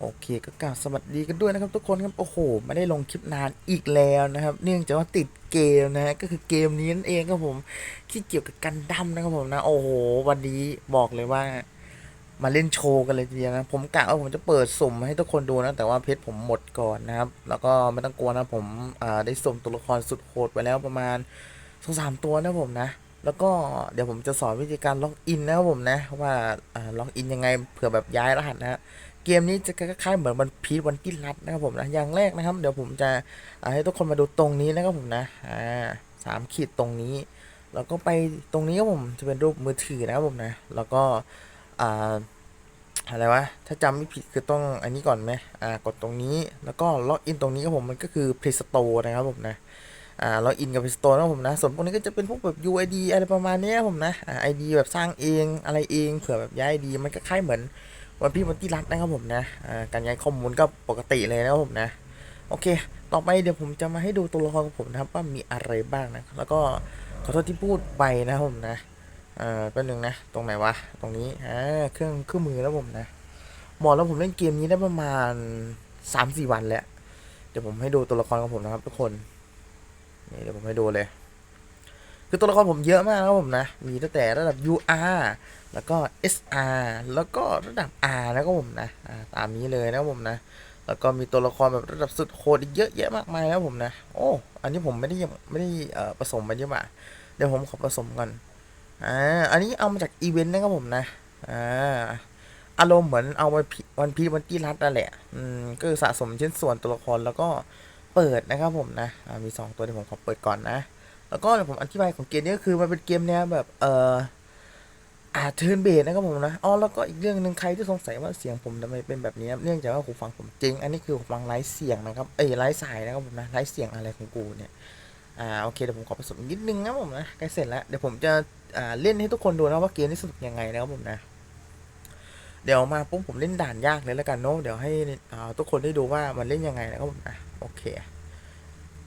โอเคก็กล่าวสวัสดีกันด้วยนะครับทุกคนครับ โอ้โห ไม่ได้ลงคลิปนานอีกแล้วนะครับ เนื่องจากว่าติดเกมนะฮะก็คือเกมนี้นั่นเองครับผมที่เกี่ยวกับกันดั้มนะครับผมนะ โอ้โห วันนี้บอกเลยว่า มาเล่นโชว์กันเลยทีเดียวนะ ผมกะว่าผมจะเปิดสุ่มให้ทุกคนดูนะ แต่ว่าเพชรผมหมดก่อนนะครับ แล้วก็ไม่ต้องกลัวนะผมได้สุ่มตัวละครสุดโหดไปแล้วประมาณสองสามตัวนะผมนะแล้วก็เดี๋ยวผมจะสอนวิธีการล็อกอินนะครับผมนะว่าล็อกอินยังไงเผื่อแบบย้ายรหัสนะฮะ เกมนี้จะคล้ายๆเหมือนวันพีชวันที่รัดนะครับผมนะอย่างแรกนะครับ เดี๋ยวผมจะให้ทุกคนมาดูตรงนี้นะครับผมนะอ่าสามขีดตรงนี้ แล้วก็ไปตรงนี้ครับผมจะเป็นรูปมือถือนะครับผมนะ แล้วก็อ่าอะไรวะ ถ้าจำไม่ผิดคือต้องอันนี้ก่อนไหมอ่ากดตรงนี้แล้วก็ล็อกอินตรงนี้ครับผมมันก็คือ Play Store นะครับผมนะอ่าล็อกอินกับ Play Store นะครับผมนะ ส่วนพวกนี้ก็จะเป็นพวกแบบ UID อะไรประมาณนี้ครับผมนะอ่า ID แบบสร้างเองอะไรเองเผื่อแบบย้าย ID มันก็คล้ายเหมือน วันพี่วันที่รัดนะครับผมนะการย้ายข้อมูลก็ปกติเลยนะครับผมนะ โอเค ต่อไปเดี๋ยวผมจะมาให้ดูตัวละครของผมนะครับว่ามีอะไรบ้างนะ แล้วก็ขอโทษที่พูดไปนะครับผมนะเอ่อแป๊บนึงนะ ตรงไหนวะ ตรงนี้อ่าเครื่องเครื่องมือแล้วผมนะบอกแล้วผมเล่นเกมนี้ได้ประมาณสามสี่วันแล้ว เดี๋ยวผมให้ดูตัวละครของผมนะครับทุกคน นี่เดี๋ยวผมให้ดูเลย คือตัวละครผมเยอะมากนะครับผมนะ มีตั้งแต่ระดับ UR แล้วก็ SR แล้วก็ระดับ R นะครับผมนะตามนี้เลยนะครับผมนะ แล้วก็มีตัวละครแบบระดับสุดโหดอีกเยอะแยะมากมายนะครับผมนะ โอ้ อันนี้ผมไม่ได้ยังไม่ได้ผสมไปเยอะมากเดี๋ยวผมขอผสมก่อน อ่า อันนี้เอามาจากอีเวนต์นะครับผมนะ อ่า อารมณ์เหมือนเอาวันพีวันพีวันที่รัดนั่นแหละ อืม ก็คือสะสมชิ้นส่วนตัวละครแล้วก็เปิดนะครับผมนะ มีสองตัวที่ผมขอเปิดก่อนนะ แล้วก็ผมอธิบายของเกมนี้ก็คือมันเป็นเกมแนวแบบ เอ่อ อ่าเทิร์นเบสนะครับผมนะอ๋อแล้วก็อีกเรื่องหนึ่งใครที่สงสัยว่าเสียงผมทำไมเป็นแบบนี้เนื่องจากว่าหูฟังผมจริง อันนี้คือหูฟังไร้เสียงนะครับเอ้ยไร้สายนะครับผมนะไร้เสียงอะไรของกูเนี่ยอ่าโอเคเดี๋ยวผมขอผสมนิดนึงนะผมนะใกล้เสร็จแล้วเดี๋ยวผมจะอ่าเล่นให้ทุกคนดูนะว่าเกมนี้สนุกยังไงนะครับผมนะเดี๋ยวมาปุ๊บผมเล่นด่านยากเลยแล้วกันเนาะเดี๋ยวให้อ่าทุกคนได้ดูว่ามันเล่นยังไงนะครับผมนะโอเค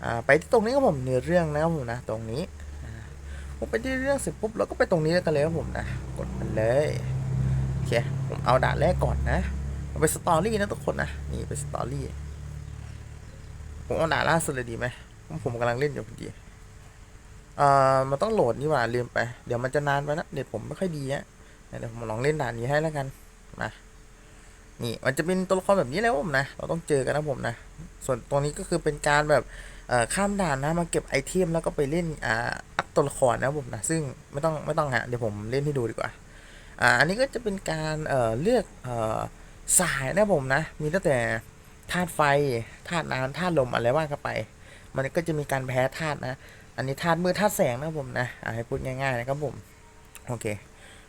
อ่าไปที่ตรงนี้ครับผมเนื้อเรื่องนะครับผมนะตรงนี้ ผมไปที่เรื่องเสร็จปุ๊บเราก็ไปตรงนี้แล้วกันเลยครับผมนะ กดมันเลยโอเคผมเอาด่านแรกก่อนนะเอาไปสตอรี่นะทุกคนนะนี่ไปสตอรี่ผมเอาด่านล่าสุดเลยดีไหมผมผมกำลังเล่นอยู่พอดีเอ่ามันต้องโหลดนี่หว่าลืมไป เดี๋ยวมันจะนานไปนะเน็ตผมไม่ค่อยดีอะเดี๋ยวผมลองเล่นด่านนี้ให้แล้วกันมานี่มันจะเป็นตัวละครแบบนี้แล้วผมนะ เราต้องเจอกันนะผมนะ ส่วนตรงนี้ก็คือเป็นการแบบ ข้ามด่านนะมาเก็บไอเทมแล้วก็ไปเล่นอ่าอัพตัวละครนะผมนะซึ่งไม่ต้องไม่ต้องฮะเดี๋ยวผมเล่นให้ดูดีกว่าอ่าอันนี้ก็จะเป็นการเอ่อเลือกเอ่อสายนะผมนะ มีตั้งแต่ธาตุไฟธาตุน้ำธาตุลมอะไรว่ากันไป มันก็จะมีการแพ้ธาตุนะ อันนี้ธาตุมือธาตุแสงนะผมนะอ่าให้พูดง่ายๆนะครับผมโอเค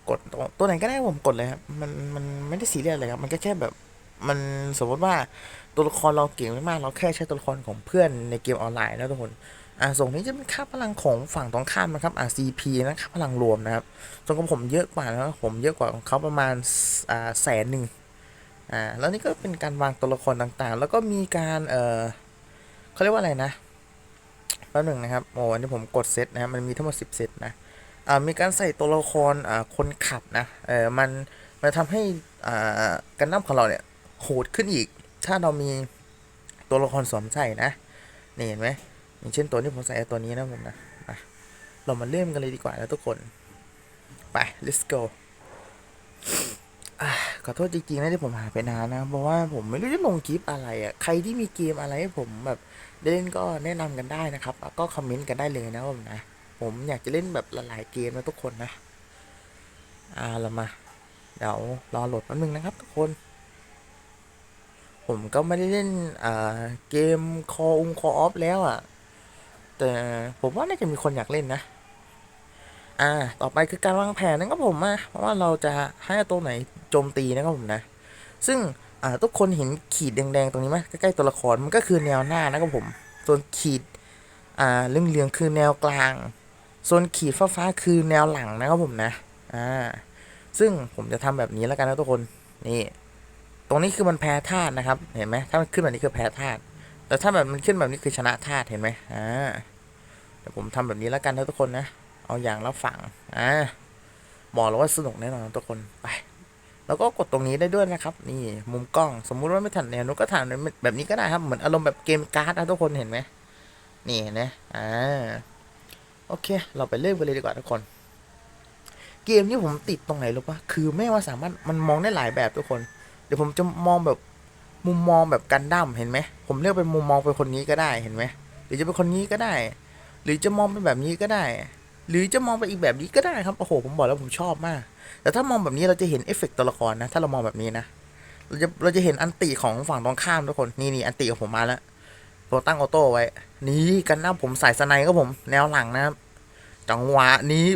กดตัวไหนก็ได้ผมกดเลยครับมันมันไม่ได้ซีเรียสเลยครับมันก็แค่แบบ มันสมมติว่าตัวละครเราเก่งไม่มากเราแค่ใช้ตัวละครของเพื่อนในเกมออนไลน์นะทุกคนอ่าส่งนี้จะเป็นค่าพลังของฝั่งตรงข้ามนะครับอ่า CP นะค่าพลังรวมนะครับส่วนของผมเยอะกว่านะครับผมเยอะกว่าของเขาประมาณอ่าแสนหนึ่งอ่าแล้วนี่ก็เป็นการวางตัวละครต่างๆ แล้วก็มีการเออเขาเรียกว่าอะไรนะแป๊บหนึ่งนะครับโอ้อันนี้ผมกดเซตนะมันมีทั้งหมด10เซตนะอ่ามีการใส่ตัวละครอ่าคนขับนะเออมันมันทำให้อ่าการนับของเราเนี่ย โหดขึ้นอีก ถ้าเรามีตัวละครสวมใส่นะ นี่เห็นไหมอย่างเช่นตัวที่ผมใส่ตัวนี้นะผมนะมาเรามาเริ่มกันเลยดีกว่านะทุกคน ไป let's go อะขอโทษจริงๆนะที่ผมหายไปนานนะ เพราะว่าผมไม่รู้จะลงคลิปอะไรอะ ใครที่มีเกมอะไรให้ผมแบบเล่นก็แนะนำกันได้นะครับแล้วก็คอมเมนต์กันได้เลยนะผมนะ ผมอยากจะเล่นแบบหลายๆเกมนะทุกคนนะ อ่าเรามา เดี๋ยวรอโหลดแป๊บนึงนะครับทุกคน ผมก็ไม่ได้เล่นเกมคออุงคออฟแล้วอะ แต่ผมว่าน่าจะมีคนอยากเล่นนะ อ่า ต่อไปคือการวางแผนนะครับผมอะว่าเราจะให้ตัวไหนโจมตีนะครับผมนะ ซึ่งอ่าทุกคนเห็นขีดแดงๆตรงนี้ไหมใกล้ๆตัวละครมันก็คือแนวหน้านะครับผม ส่วนขีดอ่าเหลืองๆคือแนวกลาง ส่วนขีดฟ้าๆคือแนวหลังนะครับผมนะ อ่า ซึ่งผมจะทำแบบนี้แล้วกันนะทุกคน นี่ ตรงนี้คือมันแพ้ธาตุนะครับ เห็นไหมถ้ามันขึ้นแบบนี้คือแพ้ธาตุแต่ถ้าแบบมันขึ้นแบบนี้คือชนะธาตุเห็นไหมอ่าเดี๋ยวผมทำแบบนี้แล้วกันนะทุกคนนะ เอาอย่างและฝั่งอ่าบอกแล้วว่าสนุกแน่นอนทุกคนไปแล้วก็กดตรงนี้ได้ด้วยนะครับ นี่มุมกล้องสมมุติว่าไม่ถันแนวนู้นก็ถ่ายแบบนี้ก็ได้ครับเหมือนอารมณ์แบบเกมการ์ดนะทุกคนเห็นไหมนี่เห็นไหมอ่าโอเค เราไปเริ่มกันเลยดีกว่าทุกคน เกมนี้ผมติดตรงไหนรู้ปะคือไม่ว่าสามารถมันมองได้หลายแบบทุกคน ดี๋ยวผมจะมองแบบมุมมองแบบกันดั้มเห็นไหมผมเลือกเป็นมุมมองเป็นคนนี้ก็ได้เห็นไหมหรือจะเป็นคนนี้ก็ได้ หรือจะมองเป็นแบบนี้ก็ได้ หรือจะมองไปอีกแบบนี้ก็ได้ครับโอ้โหผมบอกแล้วผมชอบมาก แต่ถ้ามองแบบนี้เราจะเห็นเอฟเฟกต์ตัวละครนะ ถ้าเรามองแบบนี้นะเราจะเราจะเห็นอันติของฝั่งตรงข้ามทุกคนนี่นี่อันติของผมมาแล้วผมตั้งออโต้ไว้ นี่กันหน้าผมใส่สไนก็ผม แนวหลังนะครับจังหวะนี้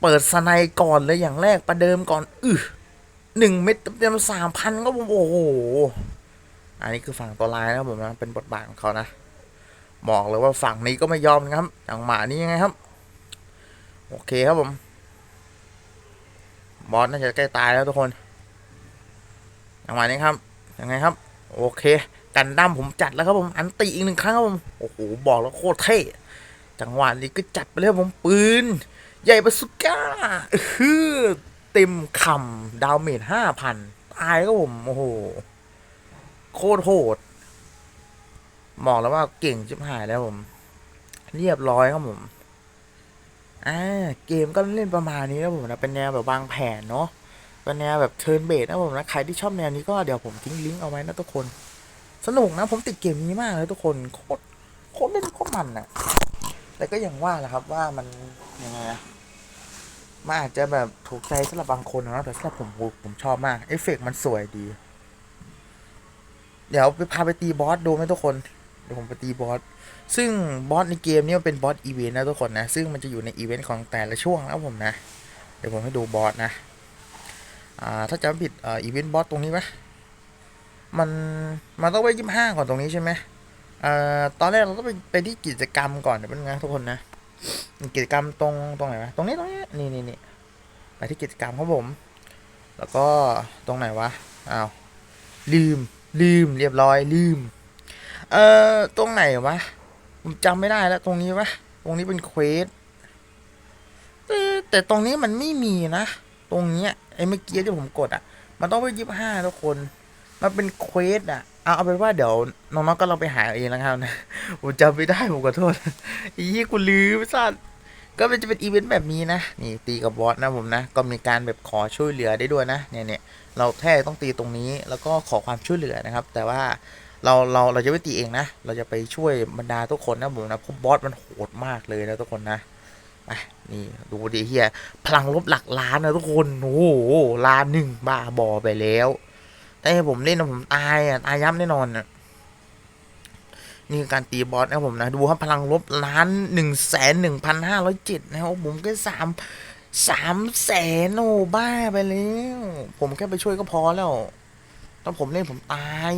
เปิดสไนก่อนเลยอย่างแรกประเดิมก่อน อือ หนึ่งเม็ดเต็มสามพันก็ผมโอ้โห อันนี้คือฝั่งตัวลายนะครับผมนะเป็นบทบาทของเขานะบอกเลยว่าฝั่งนี้ก็ไม่ยอมนะครับจังหวะนี้ยังไงครับ โอเคครับผม บอสน่าจะใกล้ตายแล้วทุกคนจังหวะนี้ครับยังไงครับ โอเค กันดั้มผมจัดแล้วครับผม อันติอีกหนึ่งครั้งครับผมโอ้โหบอกแล้วโคตรเท่จังหวะนี้ก็จัดไปเลยครับผมปืน ใหญ่บาสุก้าฮือ ต็มคำดาวเมจห้าพันตายครับผม โอ้โห โคตรโหดบอกแล้วว่าเก่งชิบหายแล้วผม เรียบร้อยครับผมอ่าเกมก็เล่นประมาณนี้นะผมนะเป็นแนวแบบวางแผนเนาะเป็นแนวแบบเทิร์นเบสนะผมนะใครที่ชอบแนวนี้ก็เดี๋ยวผมทิ้งลิงก์เอาไว้นะทุกคน สนุกนะผมติดเกมนี้มากเลยทุกคนโคตรโคตรเล่นโคตรมันอะแต่ก็อย่างว่าแหละครับว่ามันยังไงอะ มันอาจจะแบบถูกใจสำหรับบางคนนะแต่สำหรับผมผมชอบมาก เอฟเฟกต์มันสวยดี เดี๋ยวไปพาไปตีบอสดูไหมทุกคน เดี๋ยวผมไปตีบอส ซึ่งบอสในเกมนี้มันเป็นบอสอีเวนต์นะทุกคนนะ ซึ่งมันจะอยู่ในอีเวนต์ของแต่ละช่วงนะผมนะ เดี๋ยวผมให้ดูบอสนะ อ่า ถ้าจำผิดอีเวนต์บอสตรงนี้ไหมมัน มันต้องไปยี่ห้าก่อนตรงนี้ใช่ไหมอ่าตอนแรกเราต้องไปไปที่กิจกรรมก่อนเดี๋ยวเป็นไงทุกคนนะ กิจกรรมตรงตรงไหนวะตรงนี้ตรงนี้นี่นี่นี่ไปที่กิจกรรมครับผม แล้วก็ตรงไหนวะอ้าวลืมลืมเรียบร้อยลืม เอ่อตรงไหนวะผมจำไม่ได้แล้ว ตรงนี้วะตรงนี้เป็นเควสแต่ตรงนี้มันไม่มีนะ ตรงเนี้ยไอ้เมื่อกี้ที่ผมกดอะ มันต้องไปยี่ห้าทุกคน มันเป็นเควสอะ เอาเอาเป็นว่าเดี๋ยวน้องๆก็ลองไปหาเองแล้วกันนะผมจำไม่ได้ผมขอโทษอียี่กูลืมสัตว์ก็มันจะเป็นอีเวนต์แบบนี้นะนี่ตีกับบอสนะผมนะ ก็มีการแบบขอช่วยเหลือได้ด้วยนะเนี่ยเนี่ยเราแค่ต้องตีตรงนี้แล้วก็ขอความช่วยเหลือนะครับ แต่ว่าเราเราเราจะไม่ตีเองนะ เราจะไปช่วยบรรดาทุกคนนะผมนะเพราะบอสมันโหดมากเลยนะทุกคนนะไปนี่ดูดิเฮียพลังลบหลักล้านนะทุกคนโอ้โหล้านหนึ่งบ้าบอไปแล้ว แต่ให้ผมเล่นนะผมตายอะตายยับแน่นอนอะนี่คือการตีบอสนะผมนะ ดูครับพลังลบล้านหนึ่งแสนหนึ่งพันห้าร้อยเจ็ดนะครับผมแค่สามสามแสนโอ้บ้าไปแล้วผมแค่ไปช่วยก็พอแล้วตอนผมเล่นผมตาย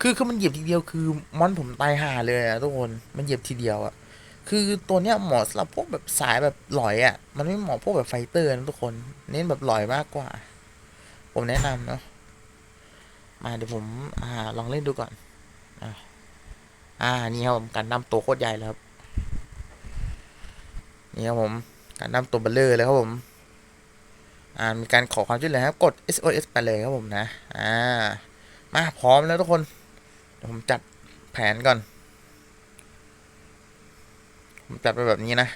คือคือมันเหยียบทีเดียวคือมอนผมตายห่าเลยอะทุกคนมันเหยียบทีเดียวอะคือตัวเนี้ยเหมาะสำหรับพวกแบบสายแบบหลอยอะมันไม่เหมาะพวกแบบไฟเตอร์นะทุกคน เน้นแบบหลอยมากกว่า ผมแนะนำเนาะ มาเดี๋ยวผมอ่าลองเล่นดูก่อน อ่านี่ครับผมการนำตัวโคตรใหญ่แล้วครับ นี่ครับผมการนำตัวเบลเลอร์เลยครับผม อ่ามีการขอความช่วยเหลือครับกด SOS ไปเลยครับผมนะ อ่า มาพร้อมแล้วทุกคนเดี๋ยวผมจัดแผนก่อน ผมจัดไปแบบนี้นะ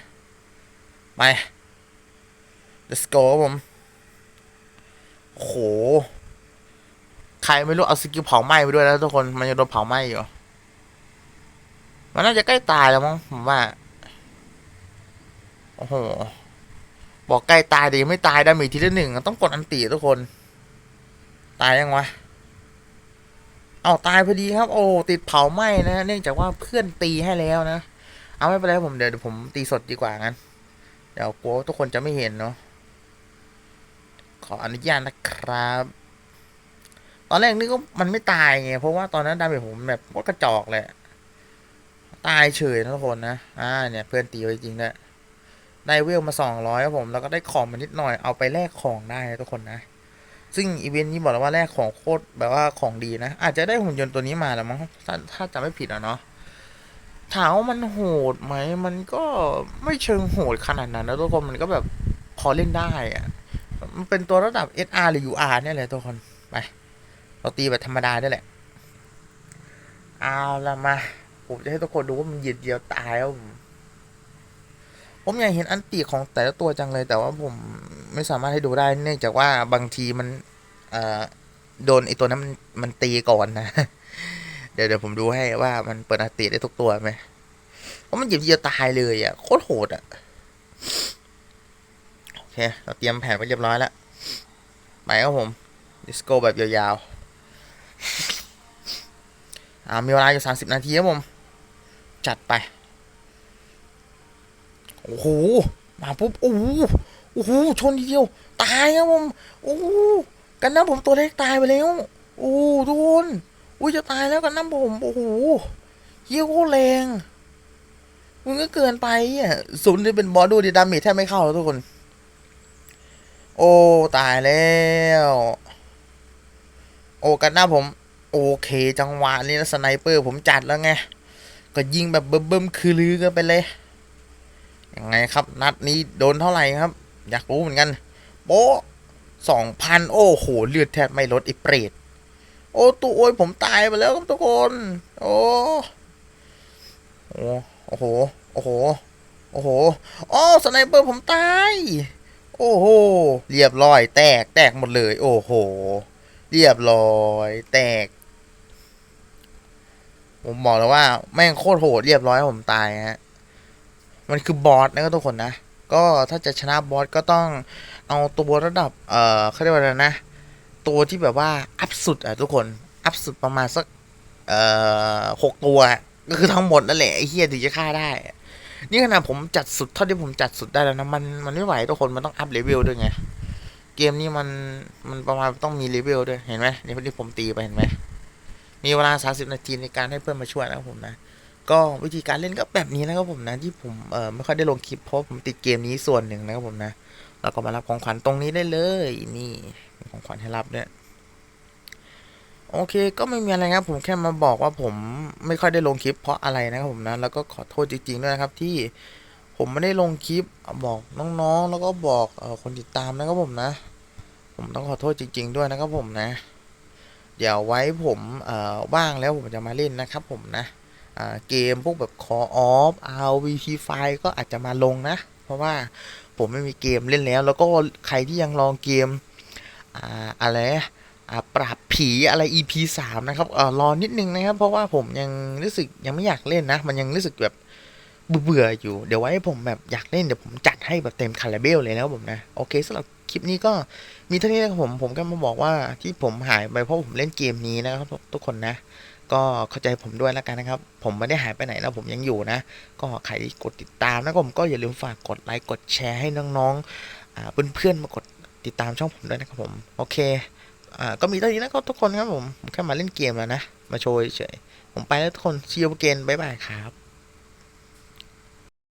ไป let's go ครับผมโห ใครไม่รู้ เอาสกิลเผาไหม้ไปด้วยแล้วทุกคนมันจะโดนเผาไหม้อยู่ มันน่าจะใกล้ตายแล้วมั้งผมว่า โอ้โห บอกใกล้ตายแต่ยังไม่ตายดามจทีละหนึ่งต้องกดอันตีทุกคน ตายยังวะ เอาตายพอดีครับ โอ้ติดเผาไหม้นะเนื่องจากว่าเพื่อนตีให้แล้วนะ เอาไม่เป็นไรผมเดี๋ยวผมตีสดดีกว่างั้น เดี๋ยวกลัวทุกคนจะไม่เห็นเนาะขออนุญาตนะครับ ตอนแรกนึกว่ามันไม่ตายไงเพราะว่าตอนนั้นดาเมจผมแบบว่ากระจอกเลยตายเฉยนะทุกคนนะอ่าเนี่ยเพื่อนตีไว้จริงด้วยได้เวลมาสองร้อยครับผมแล้วก็ได้ของมานิดหน่อยเอาไปแลกของได้นะทุกคนนะ ซึ่งอีเวนต์นี้บอกแล้วว่าแรกของโคตรแบบว่าของดีนะ อาจจะได้หุ่นยนต์ตัวนี้มาแล้วมั้งถ้าถ้าจำไม่ผิดอะเนาะถามว่ามันโหดไหมมันก็ไม่เชิงโหดขนาดนั้นนะทุกคนมันก็แบบพอเล่นได้อะมันเป็นตัวระดับ SR หรือ UR เนี่ยแหละทุกคนไป เราตีแบบธรรมดาได้แหละ เอาละมา ผมจะให้ทุกคนดูว่ามันหยียดเดียวตายแล้วผมผมอยากเห็นอันตีของแต่ละตัวจังเลย แต่ว่าผมไม่สามารถให้ดูได้ เนื่องจากว่าบางทีมันเอ่อโดนไอตัวนั้นมันมันตีก่อนนะ เดี๋ยวเดี๋ยวผมดูให้ว่ามันเปิดอันตีได้ทุกตัวไหมเพราะมันหยียบเดียวตายเลยอะโคตรโหดอะโอเค เราเตรียมแผนไว้เรียบร้อยแล้ว ไปครับผมดิสโก้แบบยาวๆ อ่ามีเวลาอยู่สามสิบนาทีครับผม จัดไป โอ้โห มาปุ๊บ โอ้โหโอ้โห ชนทีเดียว ตายครับผม โอ้โหกันน้ำผมตัวเล็กตายไปแล้ว โอ้โหทุกคนอุ้ยจะตายแล้วกันน้ำผม โอ้โหเยี่ยโคตรแรงมึงก็เกินไปอะศูนย์ที่เป็นบอสดูดิดามจแทบไม่เข้าแล้วทุกคน โอ้ ตายแล้ว โอ้กันหน้าผม โอเค จังหวะนี้นะสไนเปอร์ผมจัดแล้วไง ก็ยิงแบบเบิ่มๆคือลือกันไปเลย ยังไงครับ นัดนี้โดนเท่าไหร่ครับ อยากรู้เหมือนกัน โป๊สองพันโอ้โห เลือดแทบไม่ลดอีเปรตโอ้ตัวโอ้ยผมตายไปแล้วครับทุกคน โอ้โอ้โอ้โห โอ้โห โอ้โหอ๋อสไนเปอร์ผมตาย โอ้โห เรียบร้อยแตกแตกหมดเลย โอ้โห เรียบร้อย แตก ผมบอกเลยว่า แม่งโคตรโหดเรียบร้อยผมตายฮะ มันคือบอสนะครับทุกคนนะ ก็ถ้าจะชนะบอสก็ต้องเอาตัวระดับ เอ่อเขาเรียกว่าอะไรนะ ตัวที่แบบว่า อัพสุดอะทุกคน อัพสุดประมาณสัก เอ่อหกตัว ก็คือทั้งหมดนั่นแหละไอ้เฮียถึงจะฆ่าได้ นี่ขนาดผมจัดสุดเท่าที่ผมจัดสุดได้แล้วนะ มันมันไม่ไหวทุกคน มันต้องอัพเลเวลด้วยไง เกมนี้มันมันประมาณต้องมีเลเวลด้วยเห็นไหมนี่ที่ผมตีไปเห็นไหมมีเวลา 30 นาทีในการให้เพื่อนมาช่วยนะครับผมนะ ก็วิธีการเล่นก็แบบนี้นะครับผมนะที่ผมเออไม่ค่อยได้ลงคลิปเพราะผมติดเกมนี้ส่วนหนึ่งนะครับผมนะเราก็มารับของขวัญตรงนี้ได้เลยนี่ของขวัญให้รับด้วยโอเคก็ไม่มีอะไรครับผมแค่มาบอกว่าผมไม่ค่อยได้ลงคลิปเพราะอะไรนะครับผมนะแล้วก็ขอโทษจริงๆด้วยนะครับที่ ผมไม่ได้ลงคลิปบอกน้องๆ แล้วก็บอกคนติดตามนะครับผมนะ ผมต้องขอโทษจริง ๆ ด้วยนะครับผมนะ เดี๋ยวไว้ผมว่างแล้วผมจะมาเล่นนะครับผมนะเกมพวกแบบ Call of RVP ไฟก็อาจจะมาลงนะ เพราะว่าผมไม่มีเกมเล่นแล้ว แล้วก็ใครที่ยังลองเกมอ่าอะไรปราบผีอะไร EP สามนะครับเอ่อรอนิดนึงนะครับ เพราะว่าผมยังรู้สึกยังไม่อยากเล่นนะ มันยังรู้สึกแบบ เบื่อๆอยู่ เดี๋ยวไว้ผมแบบอยากเล่นเดี๋ยวผมจัดให้แบบเต็มคาราเบลเลยนะครับผมนะ โอเคสำหรับคลิปนี้ก็มีเท่านี้นะครับผม ผมก็มาบอกว่าที่ผมหายไปเพราะผมเล่นเกมนี้นะครับทุกคนนะ ก็เข้าใจผมด้วยแล้วกันนะครับ ผมไม่ได้หายไปไหนนะผมยังอยู่นะ ก็ใครที่กดติดตามนะครับผมก็อย่าลืมฝากกดไลค์กดแชร์ให้น้องๆเพื่อนๆมากดติดตามช่องผมด้วยนะครับผม โอเคอ่าก็มีเท่านี้นะครับทุกคนครับผมผมแค่มาเล่นเกมแล้วนะ มาโชว์เฉยผมไปแล้วทุกคนซีโอเกนบ๊ายบายครับ